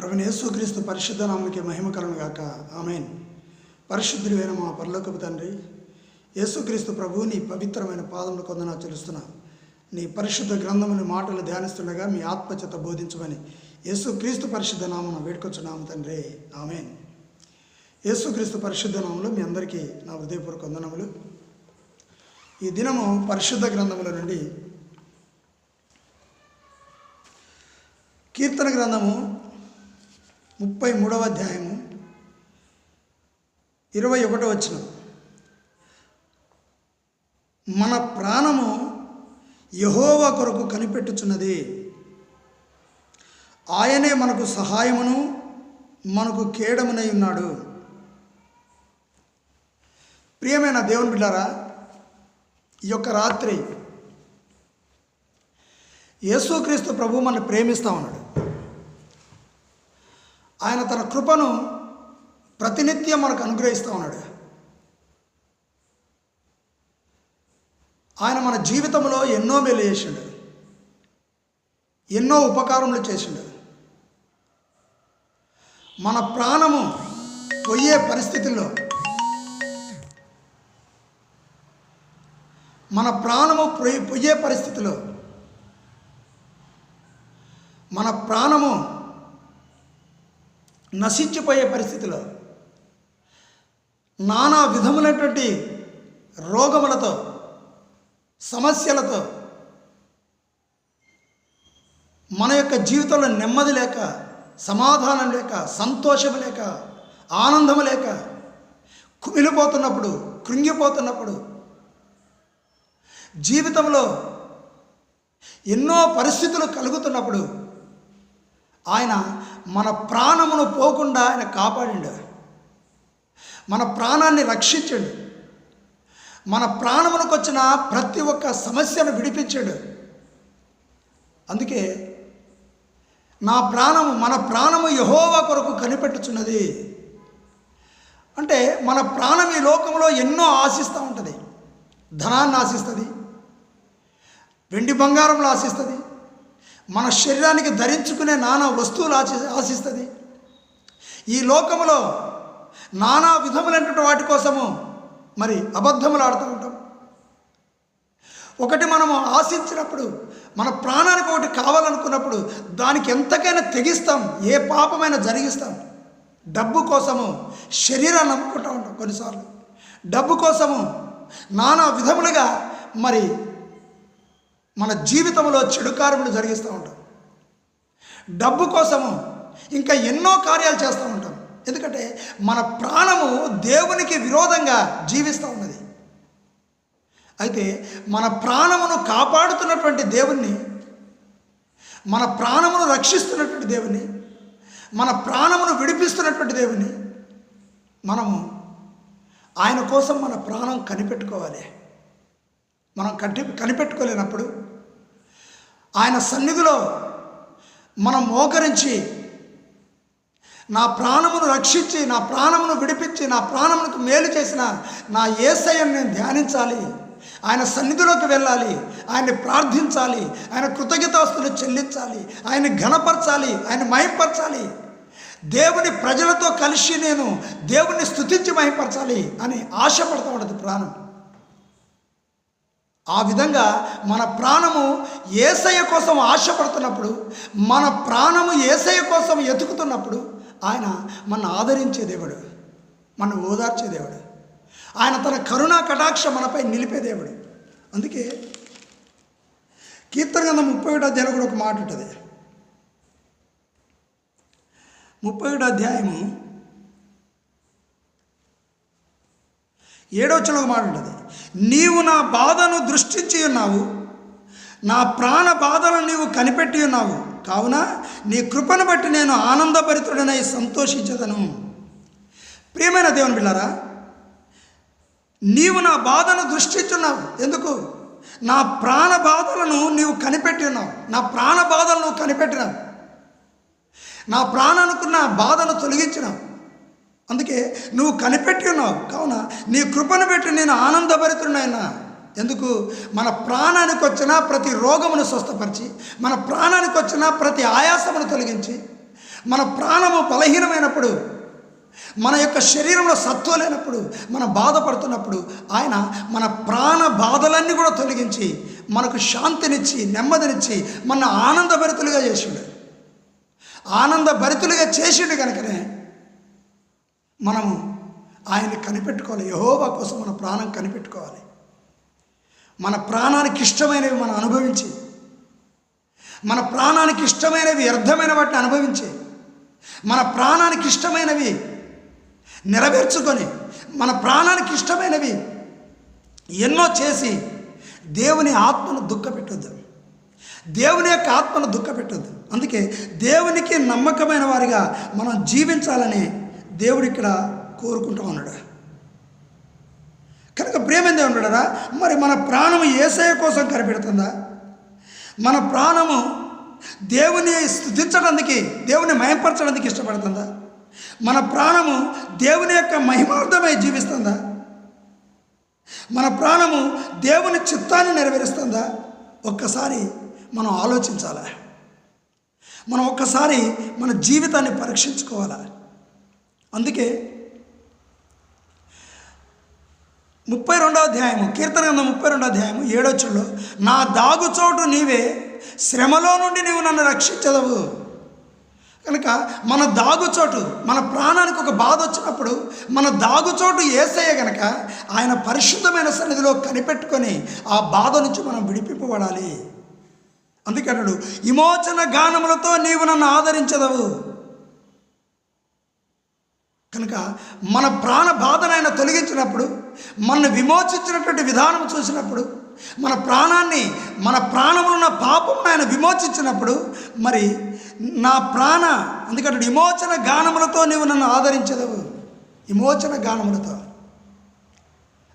ప్రభుని యేసుక్రీస్తు పరిశుద్ధ నామకి మహిమ కలను గాక. ఆమెన్. పరిశుద్ధుడైన మా పరలోకపు తండ్రి యేసుక్రీస్తు ప్రభువు నీ పవిత్రమైన పాదములు కొందన చెల్లిస్తున్నా. నీ పరిశుద్ధ గ్రంథముని మాటలు ధ్యానిస్తుండగా మీ ఆత్మచేత బోధించమని యేసుక్రీస్తు పరిశుద్ధ నామన వేడుకొచ్చున్నాము తండ్రి. ఆమెన్. యేసుక్రీస్తు పరిశుద్ధ నామంలో మీ అందరికీ నా హృదయపూర్వక వందనములు. ఈ దినము పరిశుద్ధ గ్రంథముల నుండి కీర్తన గ్రంథము ముప్పై మూడవ అధ్యాయము ఇరవై ఒకటో వచ్చిన మన ప్రాణము యహోవా కొరకు కనిపెట్టుచున్నది. ఆయనే మనకు సహాయమును మనకు కేడమునై ఉన్నాడు. ప్రియమైన దేవుని బిడ్డారా ఈ యొక్క రాత్రి యేసుక్రీస్తు ప్రభు మనల్ని ప్రేమిస్తూ ఉన్నాడు. ఆయన తన కృపను ప్రతినిత్యం మనకు అనుగ్రహిస్తూ ఉన్నాడు. ఆయన మన జీవితంలో ఎన్నో మేలు చేసిండు. ఎన్నో ఉపకారములు చేసిండు. మన ప్రాణము పోయే పరిస్థితుల్లో మన ప్రాణము పొయ్యి పొయ్యే పరిస్థితిలో మన ప్రాణము నశించిపోయే పరిస్థితిలో నానా విధములైనటువంటి రోగములతో సమస్యలతో మన యొక్క జీవితంలో నెమ్మది లేక సమాధానం లేక సంతోషం లేక ఆనందం లేక కుమిలిపోతున్నప్పుడు కృంగిపోతున్నప్పుడు జీవితంలో ఎన్నో పరిస్థితులు కలుగుతున్నప్పుడు ఆయన మన ప్రాణమును పోకుండా ఆయన కాపాడిండు. మన ప్రాణాన్ని రక్షించాడు. మన ప్రాణమునకు వచ్చిన ప్రతి ఒక్క సమస్యను విడిపించాడు. అందుకే నా ప్రాణము మన ప్రాణము యహోవా కొరకు కనిపెట్టుచున్నది. అంటే మన ప్రాణం ఈ లోకంలో ఎన్నో ఆశిస్తూ ఉంటుంది. ధనాన్ని ఆశిస్తుంది. వెండి బంగారంలో ఆశిస్తుంది. మన శరీరానికి ధరించుకునే నానా వస్తువులు ఆశి ఆశిస్తుంది. ఈ లోకంలో నానా విధములైనటువంటి వాటి కోసము మరి అబద్ధములు ఆడుతూ ఉంటాం. ఒకటి మనము ఆశించినప్పుడు మన ప్రాణానికి ఒకటి కావాలనుకున్నప్పుడు దానికి ఎంతకైనా తెగిస్తాం ఏ పాపమైనా జరిగిస్తాం. డబ్బు కోసము శరీరాన్ని నమ్ముకుంటూ ఉంటాం కొన్నిసార్లు. డబ్బు కోసము నానా విధములుగా మరి మన జీవితంలో చెడు కార్యములు జరిగిస్తూ ఉంటాం. డబ్బు కోసము ఇంకా ఎన్నో కార్యాలు చేస్తూ ఉంటాం. ఎందుకంటే మన ప్రాణము దేవునికి విరోధంగా జీవిస్తూ ఉన్నది. అయితే మన ప్రాణమును కాపాడుతున్నటువంటి దేవుణ్ణి మన ప్రాణమును రక్షిస్తున్నటువంటి దేవుని మన ప్రాణమును విడిపిస్తున్నటువంటి దేవుని మనము ఆయన కోసం మన ప్రాణం కనిపెట్టుకోవాలి. మనం కట్టి కనిపెట్టుకోలేనప్పుడు ఆయన సన్నిధిలో మనం మోకరించి నా ప్రాణమును రక్షించి నా ప్రాణమును విడిపించి నా ప్రాణమునకు మేలు చేసిన నా ఏసయ్యను నేను ధ్యానించాలి. ఆయన సన్నిధిలోకి వెళ్ళాలి. ఆయన్ని ప్రార్థించాలి. ఆయన కృతజ్ఞతాస్తులు చెల్లించాలి. ఆయన్ని ఘనపరచాలి. ఆయన మహింపరచాలి. దేవుని ప్రజలతో కలిసి నేను దేవుణ్ణి స్థుతించి మహింపరచాలి అని ఆశపడుతూ ఉండదు ప్రాణం. ఆ విధంగా మన ప్రాణము ఏసయ్య కోసం ఆశపడుతున్నప్పుడు మన ప్రాణము ఏసయ్య కోసం ఎతుకుతున్నప్పుడు ఆయన మన ఆదరించే దేవుడు మన ఓదార్చే దేవుడు. ఆయన తన కరుణా కటాక్ష మనపై నిలిపే దేవుడు. అందుకే కీర్తన గంధం ముప్పై ఒకటో అధ్యాయంలో కూడా ఒక మాట ఉంటుంది. ముప్పై ఒకటో అధ్యాయము ఏడవచలో ఒక మాట ఉంటుంది. నీవు నా బాధను దృష్టించి ఉన్నావు. నా ప్రాణ బాధలను నీవు కనిపెట్టి ఉన్నావు. కావున నీ కృపను బట్టి నేను ఆనందభరితుడనై సంతోషించదను. ప్రియమైన దేవుని బిళ్ళారా నీవు నా బాధను దృష్టించున్నావు ఎందుకు? నా ప్రాణ బాధలను నీవు కనిపెట్టి ఉన్నావు. నా ప్రాణ బాధలను నువ్వు కనిపెట్టినావు. నా ప్రాణానుకున్న బాధను తొలగించినావు. అందుకే నువ్వు కనిపెట్టి ఉన్నావు. కావున నీ కృపను పెట్టి నేను ఆనందభరితుడినైనా ఎందుకు? మన ప్రాణానికి వచ్చిన ప్రతి రోగమును స్వస్థపరిచి మన ప్రాణానికి వచ్చిన ప్రతి ఆయాసమును తొలగించి మన ప్రాణము బలహీనమైనప్పుడు మన యొక్క శరీరంలో సత్వ లేనప్పుడు మనం బాధపడుతున్నప్పుడు ఆయన మన ప్రాణ బాధలన్నీ కూడా తొలగించి మనకు శాంతినిచ్చి నెమ్మదినిచ్చి మన ఆనందభరితులుగా చేసిండు. ఆనందభరితులుగా చేసిండు కనుకనే మనము ఆయన్ని కనిపెట్టుకోవాలి. యహోవా కోసం మన ప్రాణం కనిపెట్టుకోవాలి. మన ప్రాణానికి ఇష్టమైనవి మనం అనుభవించి మన ప్రాణానికి ఇష్టమైనవి వ్యర్థమైన వాటిని అనుభవించి మన ప్రాణానికి ఇష్టమైనవి నెరవేర్చుకొని మన ప్రాణానికి ఇష్టమైనవి ఎన్నో చేసి దేవుని ఆత్మను దుఃఖపెట్టొద్దు. దేవుని యొక్క ఆత్మను దుఃఖపెట్టొద్దు. అందుకే దేవునికి నమ్మకమైన వారిగా మనం జీవించాలని దేవుడు ఇక్కడ కోరుకుంటూ ఉన్నాడు. కనుక ప్రేమేందే ఉన్నాడరా మరి మన ప్రాణము ఏసయ కోసం కనిపెడుతుందా? మన ప్రాణము దేవుని స్థుతించడానికి దేవుని మయంపరచడానికి ఇష్టపడుతుందా? మన ప్రాణము దేవుని యొక్క మహిమార్థమై జీవిస్తుందా? మన ప్రాణము దేవుని చిత్తాన్ని నెరవేరుస్తుందా? ఒక్కసారి మనం ఆలోచించాలా? మనం ఒక్కసారి మన జీవితాన్ని పరీక్షించుకోవాలా? అందుకే ముప్పై రెండో అధ్యాయము కీర్తన గ్రంథం ముప్పై రెండో అధ్యాయము ఏడొచ్చులో నా దాగుచోటు నీవే శ్రమలో నుండి నీవు నన్ను రక్షించదవు. కనుక మన దాగుచోటు మన ప్రాణానికి ఒక బాధ వచ్చినప్పుడు మన దాగుచోటు ఏసయ్య గనక ఆయన పరిశుద్ధమైన సన్నిధిలో కనిపెట్టుకొని ఆ బాధ నుంచి మనం విడిపింపబడాలి. అందుకన్నాడు విమోచన గానములతో నీవు నన్ను ఆదరించదవు. కనుక మన ప్రాణ బాధనైన తొలగించినప్పుడు మనను విమోచించినటువంటి విధానం చూసినప్పుడు మన ప్రాణాన్ని మన ప్రాణములున్న ఉన్న పాపం ఆయన విమోచించినప్పుడు మరి నా ప్రాణ అందుకంటే విమోచన గానములతో నీవు నన్ను ఆదరించదవు విమోచన గానములతో.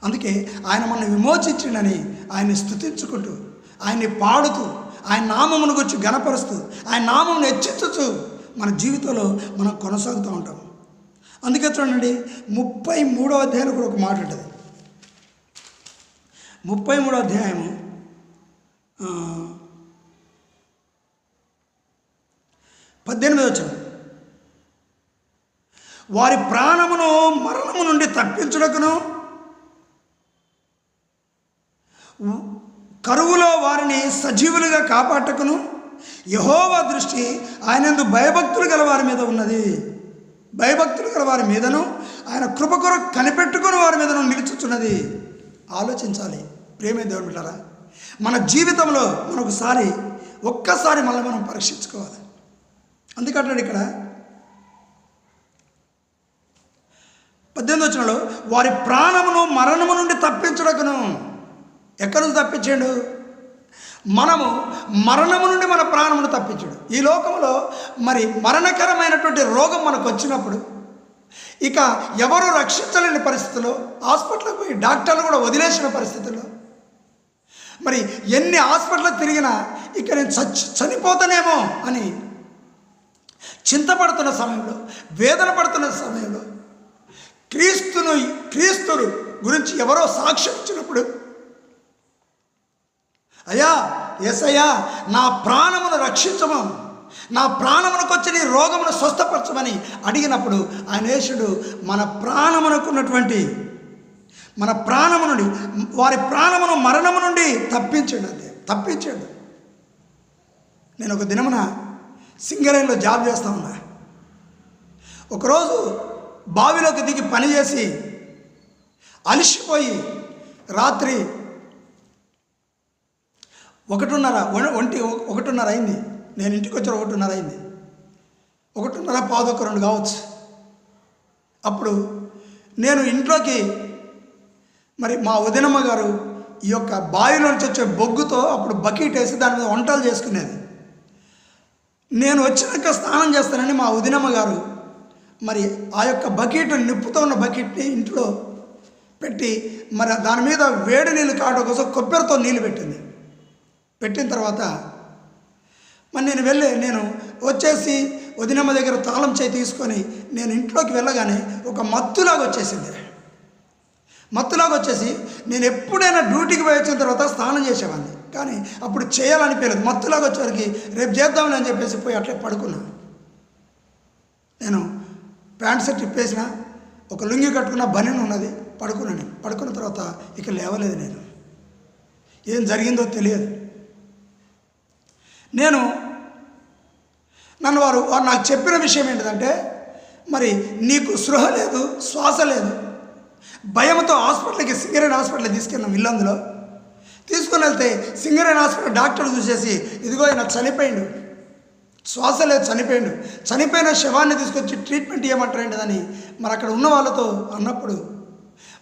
అందుకే ఆయన మనల్ని విమోచించిండని ఆయన్ని స్థుతించుకుంటూ ఆయన్ని పాడుతూ ఆయన నామమును గురించి గణపరుస్తూ ఆయన నామమును హెచ్చించుతూ మన జీవితంలో మనం కొనసాగుతూ ఉంటాం. అందుకే చూడండి ముప్పై మూడో అధ్యాయం కూడా ఒక మాట ఉంటుంది. ముప్పై మూడో అధ్యాయము పద్దెనిమిది వచ్చిన వారి ప్రాణమును మరణము నుండి తప్పించుటకును కరువులో వారిని సజీవులుగా కాపాటకును యహోవా దృష్టి ఆయనందు భయభక్తులు గల వారి మీద ఉన్నది. భయభక్తులు గల వారి మీదను ఆయన కృప కొరకు కనిపెట్టుకుని వారి మీదను నిలుచుచున్నది. ఆలోచించాలి. ప్రేమే దేవుడు బిడ్డారా మన జీవితంలో మనొకసారి ఒక్కసారి మళ్ళీ మనం పరీక్షించుకోవాలి. అందుకంటాడు ఇక్కడ పద్దెనిమిది వచ్చినలో వారి ప్రాణమును మరణము నుండి తప్పించడకును ఎక్కడి నుంచి తప్పించాడు? మనము మరణము నుండి మన ప్రాణమును తప్పించుడు. ఈ లోకంలో మరి మరణకరమైనటువంటి రోగం మనకు వచ్చినప్పుడు ఇక ఎవరు రక్షించలేని పరిస్థితుల్లో హాస్పిటల్కి పోయి డాక్టర్లు కూడా వదిలేసిన పరిస్థితుల్లో మరి ఎన్ని హాస్పిటల్ తిరిగినా ఇక నేను చచ్చి చనిపోతానేమో అని చింతపడుతున్న సమయంలో వేదన పడుతున్న సమయంలో క్రీస్తును క్రీస్తును గురించి ఎవరో సాక్ష్యం ఇచ్చినప్పుడు అయ్యా ఎస్ అయ్యా నా ప్రాణమును రక్షించము నా ప్రాణమునకొచ్చని రోగమును స్వస్థపరచమని అడిగినప్పుడు ఆయన యేసుడు మన ప్రాణమునకున్నటువంటి మన ప్రాణము నుండి వారి ప్రాణమును మరణము నుండి తప్పించాడు అదే తప్పించాడు. నేను ఒక దినమున సింగరేణిలో జాబ్ చేస్తా ఉన్నా. ఒకరోజు బావిలోకి దిగి పని చేసి అలిసిపోయి రాత్రి ఒకటిన్నర ఒంటి ఒకటిన్నర అయింది. నేను ఇంటికి వచ్చిన ఒకటిన్నర అయింది. ఒకటిన్నర పాదొక రెండు కావచ్చు. అప్పుడు నేను ఇంట్లోకి మరి మా వదినమ్మ గారు ఈ యొక్క బావిలోంచి వచ్చే బొగ్గుతో అప్పుడు బకెట్ వేసి దాని మీద వంటలు చేసుకునేది. నేను వచ్చినాక స్నానం చేస్తానని మా వదినమ్మ గారు మరి ఆ యొక్క బకెట్ నిప్పుతో ఉన్న బకెట్ని ఇంట్లో పెట్టి మరి దాని మీద వేడి నీళ్ళు కావడం కోసం కొబ్బరితో నీళ్ళు పెట్టింది. పెట్టిన తర్వాత మరి నేను వెళ్ళి నేను వచ్చేసి వదినమ్మ దగ్గర తాళం చేయి తీసుకొని నేను ఇంట్లోకి వెళ్ళగానే ఒక మత్తులాగా వచ్చేసింది. మత్తులాగా వచ్చేసి నేను ఎప్పుడైనా డ్యూటీకి పోయి వచ్చిన తర్వాత స్నానం చేసేవాడిని. కానీ అప్పుడు చేయాలనిపించలేదు. మత్తులాగా వచ్చేసరికి రేపు చేద్దామని అని చెప్పేసి పోయి అట్లే పడుకున్నాను నేను ప్యాంట్ షర్ట్ ఇప్పేసిన ఒక లుంగి కట్టుకున్న బనీన్ ఉన్నది పడుకున్నాను. పడుకున్న తర్వాత ఇక లేవలేదు నేను. ఏం జరిగిందో తెలియదు. నేను నన్ను వారు వారు నాకు చెప్పిన విషయం ఏంటిదంటే మరి నీకు సృహ లేదు శ్వాస లేదు భయంతో హాస్పిటల్కి సింగరేణి హాస్పిటల్కి తీసుకెళ్ళాం ఇల్లందులో తీసుకుని వెళ్తే సింగరేణి హాస్పిటల్ డాక్టర్ చూసేసి ఇదిగో ఆయన చనిపోయిండు. శ్వాస లేదు చనిపోయిండు. చనిపోయిన శవాన్ని తీసుకొచ్చి ట్రీట్మెంట్ ఇవ్వమంటారేంటిదని మరి అక్కడ ఉన్న వాళ్ళతో అన్నప్పుడు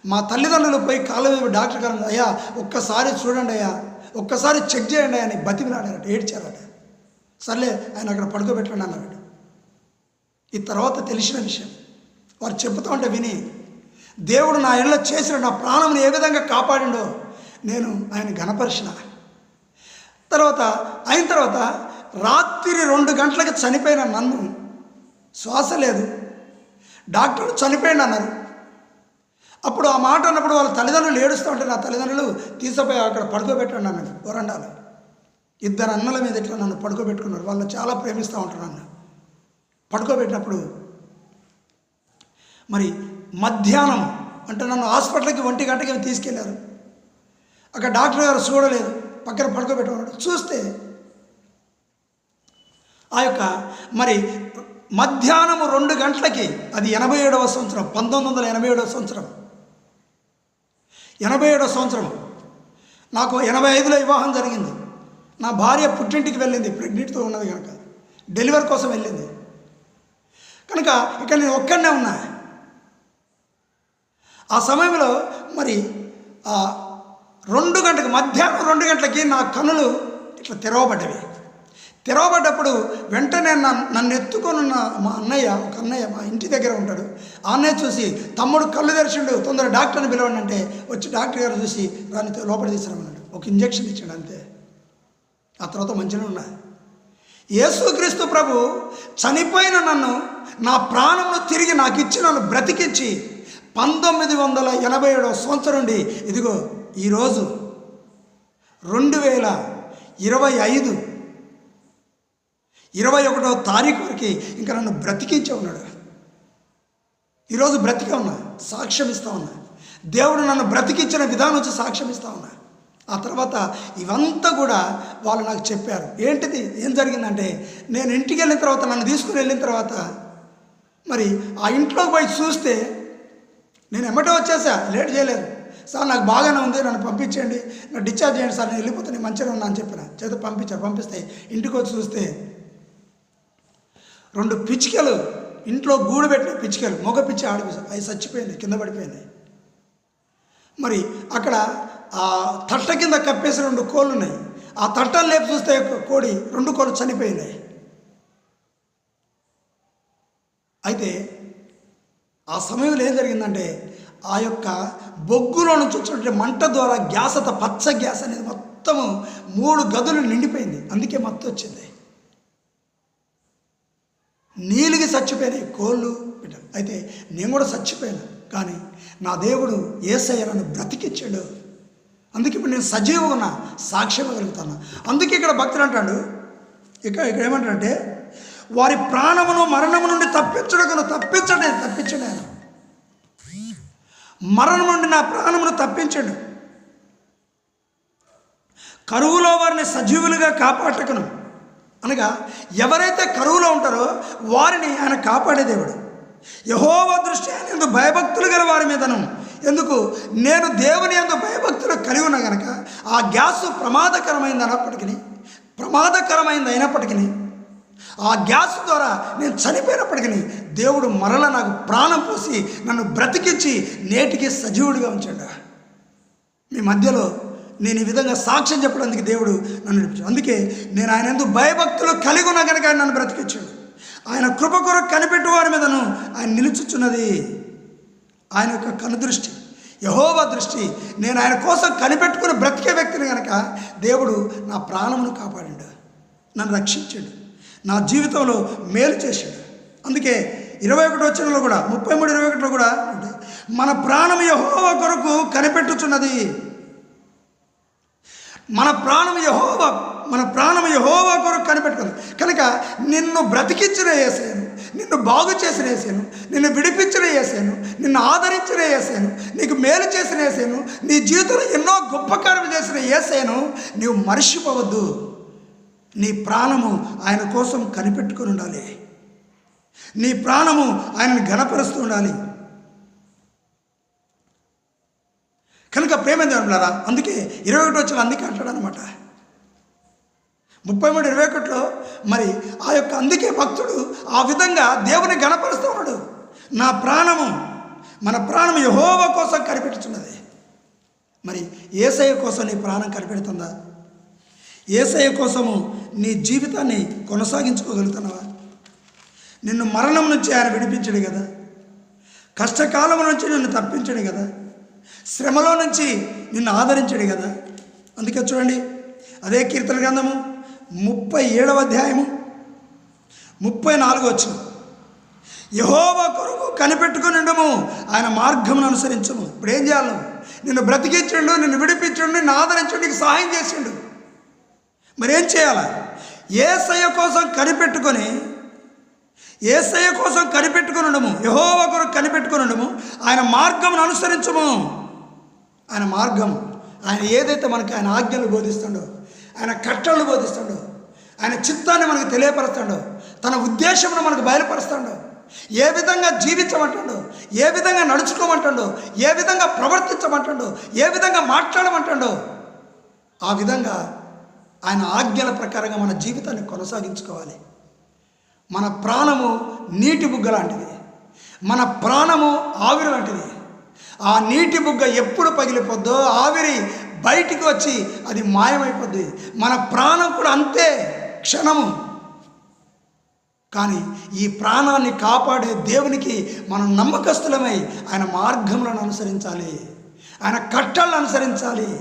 మా తల్లిదండ్రులు పోయి కాళ్ళ డాక్టర్ గారు అయ్యా ఒక్కసారి చూడండి అయ్యా ఒక్కసారి చెక్ చేయండి అని బతిమిలాడారట ఏడ్చారట. సర్లే ఆయన అక్కడ పడుకోబెట్టండి అన్నాడు ఈ తర్వాత తెలిసిన విషయం. వారు చెబుతూ ఉంటే విని దేవుడు నా ఇళ్ళ చేసిన నా ప్రాణంని ఏ విధంగా కాపాడిండో నేను ఆయన గణపరిచిన తర్వాత అయిన తర్వాత రాత్రి రెండు గంటలకు చనిపోయిన నన్ను శ్వాస లేదు. డాక్టర్ చనిపోయిండు అన్నారు అప్పుడు ఆ మాట అన్నప్పుడు వాళ్ళ తల్లిదండ్రులు ఏడుస్తూ ఉంటే నా తల్లిదండ్రులు తీసుకుపోయి అక్కడ పడుకోబెట్టండి అన్నాడు వరండాలో ఇద్దరు అన్నల మీద ఇట్లా నన్ను పడుకోబెట్టుకున్నారు. వాళ్ళు చాలా ప్రేమిస్తూ ఉంటారు నన్ను. పడుకోబెట్టినప్పుడు మరి మధ్యాహ్నం అంటే నన్ను హాస్పిటల్కి ఒంటి గంటకి తీసుకెళ్ళారు. అక్కడ డాక్టర్ గారు చూడలేదు. పక్కన పడుకోబెట్టుకున్నాడు చూస్తే ఆ యొక్క మరి మధ్యాహ్నం రెండు గంటలకి అది ఎనభై ఏడవ సంవత్సరం పంతొమ్మిది వందల ఎనభై ఏడవ సంవత్సరం ఎనభై ఏడవ సంవత్సరం. నాకు ఎనభై ఐదులో వివాహం జరిగింది. నా భార్య పుట్టింటికి వెళ్ళింది ప్రెగ్నెంట్తో ఉన్నది కనుక. డెలివరీ కోసం వెళ్ళింది. కనుక ఇక నేను ఒక్కడనే ఉన్నా. ఆ సమయంలో మరి ఆ రెండు గంటలకు మధ్యాహ్నం రెండు గంటలకి నా కన్నులు ఇట్లా తెరవబడ్డవి. తెరవబడ్డప్పుడు వెంటనే నన్ను నన్ను ఎత్తుకొనున్న మా అన్నయ్య ఒక అన్నయ్య మా ఇంటి దగ్గర ఉంటాడు. ఆ అన్నయ్య చూసి తమ్ముడు కళ్ళు తెరిచిండు తొందర డాక్టర్ని పిలవండి అంటే వచ్చి డాక్టర్ గారు చూసి రాని లోపల తీసుకురమ్మన్నాడు. ఒక ఇంజక్షన్ ఇచ్చాడు అంతే. ఆ తర్వాత మంచిగా ఉన్నా. యేసుక్రీస్తు ప్రభు చనిపోయిన నన్ను నా ప్రాణమును తిరిగి నాకు ఇచ్చి నన్ను బ్రతికించి పంతొమ్మిది వందల ఎనభై ఏడవ సంవత్సరం నుండి ఇదిగో ఈరోజు రెండు వేల ఇరవై ఐదు ఇరవై ఒకటో తారీఖు వరకు ఇంకా నన్ను బ్రతికించే ఉన్నాడు. ఈరోజు బ్రతికే ఉన్నా సాక్ష్యం ఇస్తా ఉన్నా. దేవుడు నన్ను బ్రతికించిన విధానం వచ్చి సాక్ష్యం ఇస్తా ఉన్నా. ఆ తర్వాత ఇవంతా కూడా వాళ్ళు నాకు చెప్పారు. ఏంటిది? ఏం జరిగిందంటే నేను ఇంటికి వెళ్ళిన తర్వాత నన్ను తీసుకుని వెళ్ళిన తర్వాత మరి ఆ ఇంట్లో పోయి చూస్తే నేను ఎమ్మటే వచ్చేసా లేట్ చేయలేదు. సార్ నాకు బాగానే ఉంది నన్ను పంపించండి నన్ను డిశ్చార్జ్ చేయండి సార్ నేను వెళ్ళిపోతే నేను మంచిగా ఉన్నా అని చెప్పిన. చేత పంపించారు పంపిస్తే ఇంటికి వచ్చి చూస్తే రెండు పిచ్చికలు ఇంట్లో గూడు పెట్టిన పిచ్చికలు మగ పిచ్చి ఆడ అవి చచ్చిపోయింది కింద పడిపోయినాయి మరి అక్కడ ఆ తట్ట కింద కప్పేసి రెండు కోళ్ళు ఉన్నాయి ఆ తట్టలు లేపు చూస్తే కోడి రెండు కోళ్ళు చనిపోయినాయి. అయితే ఆ సమయంలో ఏం జరిగిందంటే ఆ యొక్క బొగ్గులో నుంచి వచ్చినటువంటి మంట ద్వారా గ్యాస్ అంత పచ్చ గ్యాస్ అనేది మొత్తము మూడు గదులు నిండిపోయింది. అందుకే మత్తు వచ్చింది. నీలిగి చచ్చిపోయినాయి కోళ్ళు బిడ్డలు అయితే నేను కూడా చచ్చిపోయాను. కానీ నా దేవుడు ఏసయ్య నన్ను బ్రతికిచ్చాడు. అందుకే ఇప్పుడు నేను సజీవంగా ఉన్నా సాక్ష్యం కలుగుతాను అందుకే ఇక్కడ భక్తులు అంటాడు ఇక్కడ ఇక్కడ ఏమంటాడంటే వారి ప్రాణమును మరణము నుండి తప్పించడం తప్పించడే తప్పించండి ఆయన మరణం నుండి నా ప్రాణమును తప్పించండి. కరువులో వారిని సజీవులుగా కాపాడకను అనగా ఎవరైతే కరువులో ఉంటారో వారిని ఆయన కాపాడే దేవుడు. యహోవ దృష్టి ఆయన భయభక్తులు గల వారి మీదను. ఎందుకు? నేను దేవుని ఎందు భయభక్తులు కలిగి ఉన్నా గనక ఆ గ్యాస్ ప్రమాదకరమైంది అన్నప్పటికీ ప్రమాదకరమైంది అయినప్పటికీ ఆ గ్యాస్ ద్వారా నేను చనిపోయినప్పటికీ దేవుడు మరల నాకు ప్రాణం పోసి నన్ను బ్రతికించి నేటికి సజీవుడిగా ఉంచాడు? మీ మధ్యలో నేను ఈ విధంగా సాక్ష్యం చెప్పడానికి దేవుడు నన్ను నడిపించాడు. అందుకే నేను ఆయన ఎందుకు భయభక్తులు కలిగి ఉన్నా కనుక ఆయన నన్ను బ్రతికించాడు ఆయన కృప కొరకు కనిపెట్టు వారి మీదను ఆయన నిలుచుచున్నది ఆయన యొక్క కనుదృష్టి యహోవ దృష్టి. నేను ఆయన కోసం కనిపెట్టుకుని బ్రతికే వ్యక్తిని కనుక దేవుడు నా ప్రాణమును కాపాడాడు నన్ను రక్షించాడు నా జీవితంలో మేలు చేశాడు అందుకే ఇరవై ఒకటి వచ్చినలో కూడా ముప్పై మూడు ఇరవై ఒకటిలో కూడా మన ప్రాణం యహోవ కొరకు కనిపెట్టుచున్నది. మన ప్రాణం యహోవా మన ప్రాణం యహోవా కొరకు కనిపెట్టుకుంది. కనుక నిన్ను బ్రతికించిన వేసాను నిన్ను బాగు చేసిన వేసాను నిన్ను విడిపించిన వేసాను నిన్ను ఆదరించిన వేసాను నీకు మేలు చేసిన వేసాను నీ జీవితంలో ఎన్నో గొప్ప కార్యం చేసిన వేసాను నీవు మర్చిపోవద్దు. నీ ప్రాణము ఆయన కోసం కనిపెట్టుకుని ఉండాలి. నీ ప్రాణము ఆయనను గణపరుస్తూ ఉండాలి. కనుక ప్రేమ దేవులారా అందుకే ఇరవై ఒకటి వచ్చిన అందుకే అంటాడు అనమాట ముప్పై మూడు ఇరవై ఒకటిలో మరి ఆ యొక్క అందుకే భక్తుడు ఆ విధంగా దేవుని గణపరుస్తూ ఉన్నాడు. నా ప్రాణము మన ప్రాణం యహోవ కోసం కనిపెట్టుచున్నది. మరి ఏసయ్య కోసం నీ ప్రాణం కనిపెడుతుందా? ఏసయ్య కోసము నీ జీవితాన్ని కొనసాగించుకోగలుగుతున్నావా? నిన్ను మరణం నుంచి ఆయన విడిపించడు కదా. కష్టకాలం నుంచి నిన్ను తప్పించడు కదా. శ్రమలో నుంచి నిన్ను ఆదరించడు కదా. అందుకే చూడండి అదే కీర్తన గ్రంథము ముప్పై ఏడవ అధ్యాయము ముప్పై నాలుగు వచ్చిన యహోవ కొరకు కనిపెట్టుకుని ఉండము ఆయన మార్గమును అనుసరించము. ఇప్పుడు ఏం చేయాలి నిన్ను బ్రతికించండు నిన్ను విడిపించండు నిన్ను ఆదరించండు నీకు సహాయం చేసిండు. మరేం చేయాలా? ఏ ఏసయ్య కోసం కనిపెట్టుకొని ఏసయ్య కోసం కనిపెట్టుకుని ఉండము. యహోవ కొరకు కనిపెట్టుకుని ఉండము. ఆయన మార్గమును అనుసరించము. ఆయన మార్గం. ఆయన ఏదైతే మనకి ఆయన ఆజ్ఞలు బోధిస్తుండో ఆయన కట్టలు బోధిస్తుండో ఆయన చిత్తాన్ని మనకు తెలియపరుస్తాడో తన ఉద్దేశమును మనకు బయలుపరుస్తాడో ఏ విధంగా జీవించమంటాడో ఏ విధంగా నడుచుకోమంటాడో ఏ విధంగా ప్రవర్తించమంటాడో ఏ విధంగా మాట్లాడమంటాడో ఆ విధంగా ఆయన ఆజ్ఞల ప్రకారంగా మన జీవితాన్ని కొనసాగించుకోవాలి. మన ప్రాణము నీటి బుగ్గ లాంటిది. మన ప్రాణము ఆవిరి లాంటిది. ఆ నీటి బుగ్గ ఎప్పుడు పగిలిపోద్దో ఆవిరి బయటికి వచ్చి అది మాయమైపోద్ది. మన ప్రాణం కూడా అంతే క్షణము. కానీ ఈ ప్రాణాన్ని కాపాడే దేవునికి మనం నమ్మకస్తులమై ఆయన మార్గములను అనుసరించాలి. ఆయన కట్టలను అనుసరించాలి.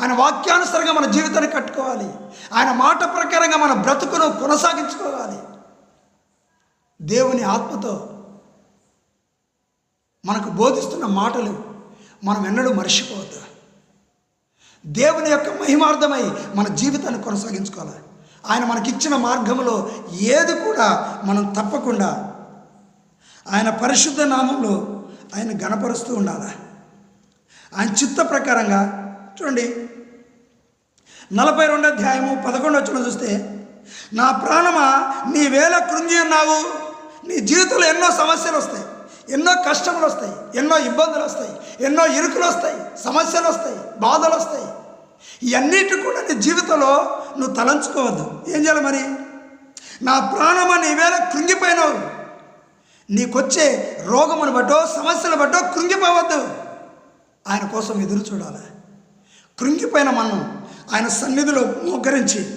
ఆయన వాక్యానుసరంగా మన జీవితాన్ని కట్టుకోవాలి. ఆయన మాట ప్రకారంగా మన బ్రతుకును కొనసాగించుకోవాలి. దేవుని ఆత్మతో మనకు బోధిస్తున్న మాటలు మనం ఎన్నడూ మర్చిపోవద్దు. దేవుని యొక్క మహిమార్థమై మన జీవితాన్ని కొనసాగించుకోవాలి. ఆయన మనకిచ్చిన మార్గంలో ఏది కూడా మనం తప్పకుండా ఆయన పరిశుద్ధ నామంలో ఆయన గణపరుస్తూ ఉండాలి. ఆయన చిత్త ప్రకారంగా చూడండి. నలభై రెండు అధ్యాయము పదకొండు వచ్చిన చూస్తే నా ప్రాణమా నీ వేల కృంగి ఉన్నావు నీ జీవితంలో ఎన్నో సమస్యలు వస్తాయి. ఎన్నో కష్టములు వస్తాయి. ఎన్నో ఇబ్బందులు వస్తాయి. ఎన్నో ఇరుకులు వస్తాయి. సమస్యలు వస్తాయి. బాధలు వస్తాయి. ఇవన్నిటి కూడా నీ జీవితంలో నువ్వు తలంచుకోవద్దు. ఏం చేయాలి మరి? నా ప్రాణమా నీవేళ కృంగిపోయినావు. నీకొచ్చే రోగమును బట్టో సమస్యలు బట్టో కృంగిపోవద్దు. ఆయన కోసం ఎదురు చూడాలి. కృంగిపోయిన మనం ఆయన సన్నిధిలో మోకరించి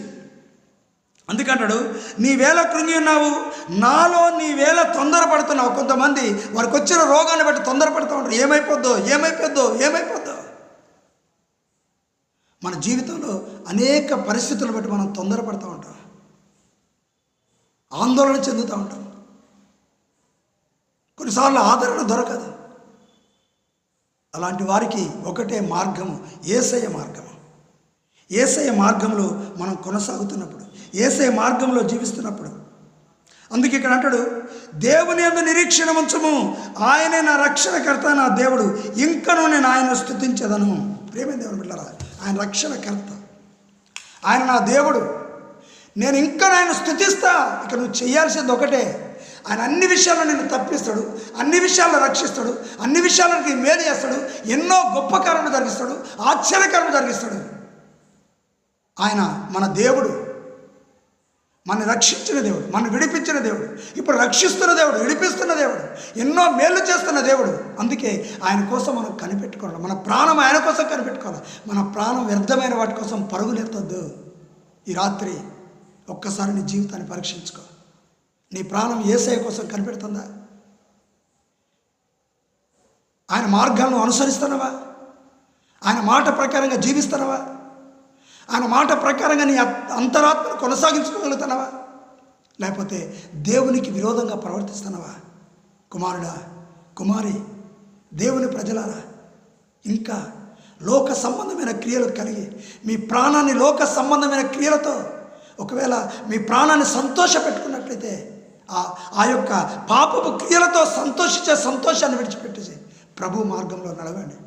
అందుకంటాడు నీ వేళ కృంగి ఉన్నావు నాలో నీ వేళ తొందరపడుతున్నావు. కొంతమంది వారికి వచ్చిన రోగాన్ని బట్టి తొందరపడుతూ ఉంటారు. ఏమైపోద్దో ఏమైపోద్దో ఏమైపోద్దో? మన జీవితంలో అనేక పరిస్థితులు బట్టి మనం తొందరపడుతూ ఉంటాం. ఆందోళన చెందుతూ ఉంటాం. కొన్నిసార్లు ఆదరణ దొరకదు. అలాంటి వారికి ఒకటే మార్గము ఏసయ్య మార్గము. ఏసయ్య మార్గంలో మనం కొనసాగుతున్నప్పుడు ఏసే మార్గంలో జీవిస్తున్నప్పుడు. అందుకే ఇక్కడ అంటాడు దేవుని యొక్క నిరీక్షణ ఉంచము. ఆయనే నా రక్షణకర్త నా దేవుడు. ఇంకను నేను ఆయన స్థుతించదను ప్రేమే దేవుని బిడ్డరా ఆయన రక్షణకర్త. ఆయన నా దేవుడు. నేను ఇంకా ఆయన స్థుతిస్తా ఇక నువ్వు చేయాల్సింది ఒకటే. ఆయన అన్ని విషయాల్లో నిన్ను తప్పిస్తాడు అన్ని విషయాల్లో రక్షిస్తాడు అన్ని విషయాలకి మేలు చేస్తాడు ఎన్నో గొప్ప కర్మలు జరిగిస్తాడు ఆశ్చర్యకరము జరిగిస్తాడు. ఆయన మన దేవుడు. మన రక్షించిన దేవుడు మన విడిపించిన దేవుడు ఇప్పుడు రక్షిస్తున్న దేవుడు విడిపిస్తున్న దేవుడు ఎన్నో మేలు చేస్తున్న దేవుడు. అందుకే ఆయన కోసం మనం కనిపెట్టుకోవాలి. మన ప్రాణం ఆయన కోసం కనిపెట్టుకోవాలి. మన ప్రాణం వ్యర్థమైన వాటి కోసం పరుగులెత్తద్దు ఈ రాత్రి ఒక్కసారి నీ జీవితాన్ని పరీక్షించుకో. నీ ప్రాణం ఏసఐ కోసం కనిపెడుతుందా? ఆయన మార్గాలను అనుసరిస్తున్నావా? ఆయన మాట ప్రకారంగా జీవిస్తున్నావా? ఆయన మాట ప్రకారంగా నీ అంతరాత్మను కొనసాగించుకోగలుగుతున్నావా లేకపోతే దేవునికి విరోధంగా ప్రవర్తిస్తున్నావా కుమారుడా కుమారి దేవుని ప్రజలారా ఇంకా లోక సంబంధమైన క్రియలు కలిగి మీ ప్రాణాన్ని లోక సంబంధమైన క్రియలతో ఒకవేళ మీ ప్రాణాన్ని సంతోష పెట్టుకున్నట్లయితే ఆ- ఆ యొక్క పాపపు క్రియలతో సంతోషించే సంతోషాన్ని విడిచిపెట్టేసి ప్రభు మార్గంలో నడవండి.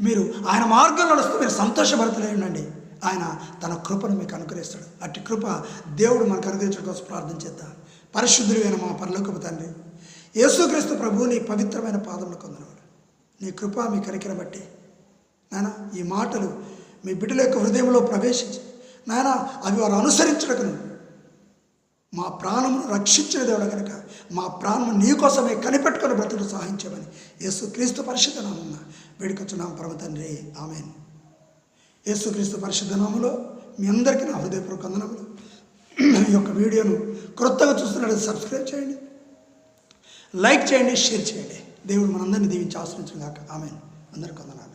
మీరు ఆయన మార్గంలో నడుస్తూ మీరు సంతోషభరితలై ఉండండి ఆయన తన కృపను మీకు అనుగ్రహిస్తాడు. అట్టి కృప దేవుడు మనకు అనుగ్రహించడం కోసం ప్రార్థన చేద్దాం. పరిశుద్ధుడైన మా పరలోకపు తండ్రి యేసుక్రీస్తు ప్రభువుని పవిత్రమైన పాదములు కొందనవాడు నీ కృప మీ కరికిన బట్టి. నాయన ఈ మాటలు మీ బిడ్డల యొక్క హృదయంలో ప్రవేశించి నాయన అవి వారు అనుసరించడకును మా ప్రాణమును రక్షించిన దేవుడు కనుక మా ప్రాణము నీకోసమే కనిపెట్టుకుని కనిపెట్టుకొని బ్రతుకు సహాయించమని యేసుక్రీస్తు పరిశుద్ధ నామమున వేడుకొచ్చున్నాం. పరమ తండ్రి ఆమెన్. యేసుక్రీస్తు పరిశుద్ధ మీ అందరికీ నా హృదయపూర్వక వందనములు. ఈ యొక్క వీడియోను క్రొత్తగా చూస్తున్నట్టు సబ్స్క్రైబ్ చేయండి లైక్ చేయండి షేర్ చేయండి. దేవుడు మనందరినీ దీవించి ఆశ్రయించిన కాక ఆమెను. అందరికీ వందనాలు.